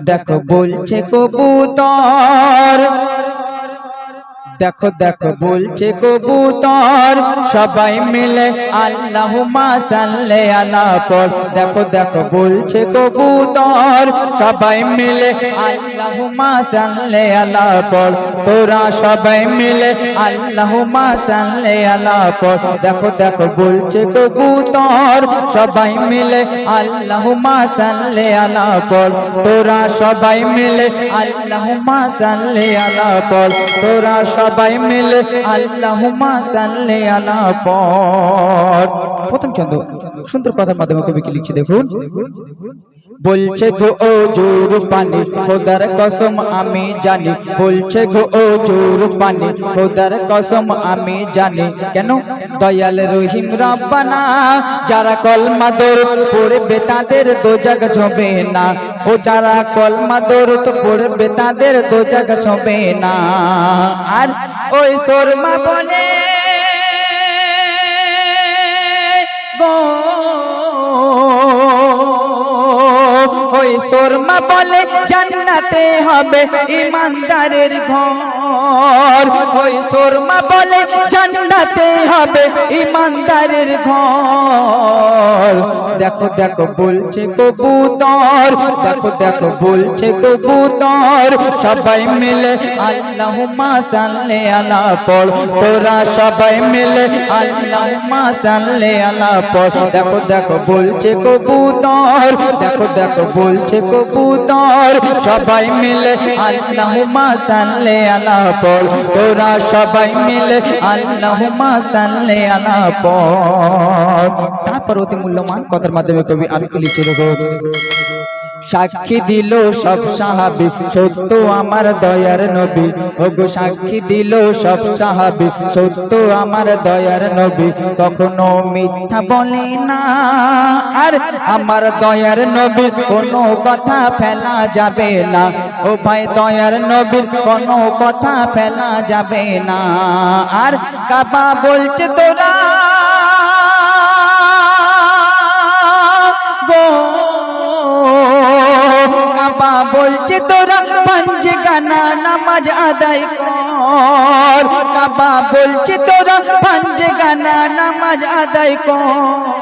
দেখো দেখো বলছে কবুতর দেখো দেখো, বলছে কবুতর। সবাই মিলে আল্লাহ সাল্লে আলা পর। দেখো দেখো, বলছে কবুতর। সবাই মিলে আল্লাহ সাল্লে আলা পর। তোরা সবাই মিলে আল্লাহ সাল্লে আলা পর। দেখো দেখো, বলছে কবুতর। সবাই মিলে আল্লাহ সাল্লে আলা পর। তোরা সবাই মিলে আল্লাহ সাল্লে আলা পর। তোরা মিলে আল্লাহ সাল্লি আলা পর প্রথম ছন্দ সুন্দর কথার মাধ্যমে কবি কি লিখছে দেখুন। বলছে গো ও জোর পানি, খোদার কসম আমি জানি। বলছে গো ও জোর পানি, খোদার কসম আমি জানি। কেন? দয়াল রহিম রাব্বানা, যারা কলমা দরুদ পড়বে তাদের দোজাগ ঝবে না। ও যারা কলমা দরুদ পড়বে তাদের দোজাগ ঝবে না। আর ওই শর্মা বলে, গো ওই শর্মা বলে জান্নাতে হবে ইমানদারের ঘর। ওই শর্মা বলে জান্নাতে হবে ইমানদারের ঘর। দেখো দেখো বলছে কবুতর। দেখো দেখো, বলছে কবুতর। সবাই মিলে আল্লাহুম্মা সাল্লি আলা পড়। তোরা সবাই মিলে আল্লাহুম্মা সাল্লি আলা পড়। দেখো দেখো, বলছে কবুতর। দেখো দেখো, বলছে কবুতর। সবাই মিলে আল্লাহুম্মা সাল্লি আলা পড়। তোরা সবাই মিলে আল্লাহুম্মা সাল্লি আলা পড়। তারপর অতি মূল্যবান কথার মাধ্যমে কবি আর লিখে দেবো। সাক্ষী দিল সব সাহাবি, সত্য আমার দয়ার নবী। ওগো, সাক্ষী দিল সব সাহাবি, সত্য আমার দয়ার নবী। কখনো মিথ্যা বলে না, আর আমার দয়ার নবীর কোনো কথা ফেলা যাবে না। ও ভাই, দয়ার নবীর কোনো কথা ফেলা যাবে না। আর কাবা বলছে, তোরা গো। কাবা বলছে তোরা পাঞ্জে গানা নামাজ আদায় কর। কাবা বলছে তোরা পাঞ্জে গানা নামাজ আদায় কর।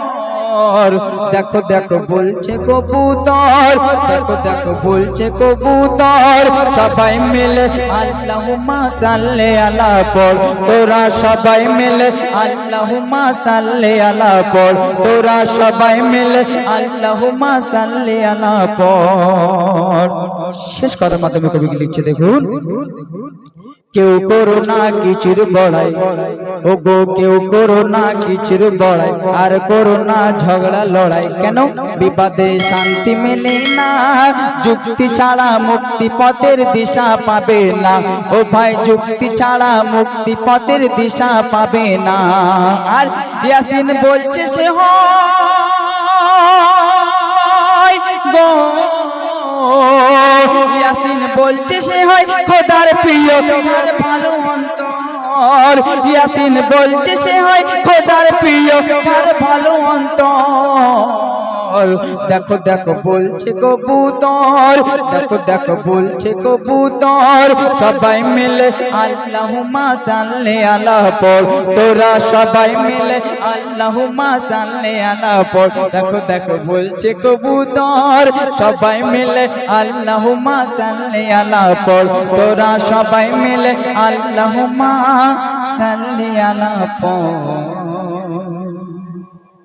দেখো দেখো, বলছে কবুতর। দেখো দেখো, বলছে কবুতর। সবাই মিলে আল্লাহুম্মা সাল্লি আলা পর তোরা সবাই মিলে আল্লাহুম্মা সাল্লি আলা পর তোরা সবাই মিলে আল্লাহুম্মা সাল্লি আলা পর শেষ কথার মাধ্যমে কবি লিখছে দেখুন? কেউ করো না কিছুর বড়াই। ও গো কেউ করো না কিছুর বড়াই। আর করো না ঝগড়া লড়াই। কেন? বিবাদে শান্তি মেলে না। যুক্তি ছাড়া মুক্তি পথের দিশা পাবে না। ও ভাই, যুক্তি ছাড়া মুক্তি পথের দিশা পাবে না। আর ইয়াসিন বলছে সে হয় গো। ইয়াসিন বলছে সে হয় খোদার প্রিয়। ভালো অন্তর ইয়াসিন বলছে সে হয় খোদার প্রিয়। ভালো অন্তর। দেখো দেখো, বলছে কবুতর দেখো দেখো, বলছে কবুতর সবাই মিলে আল্লাহুম্মা সাল্লি আলা পর। তোরা সবাই মিলে আল্লাহুম্মা সাল্লি আলা পর। দেখো দেখো, বলছে কবুতর সবাই মিলে আল্লাহুম্মা সাল্লি আলা পর। তোরা সবাই মিলে আল্লাহুম্মা সাল্লি আলা পর।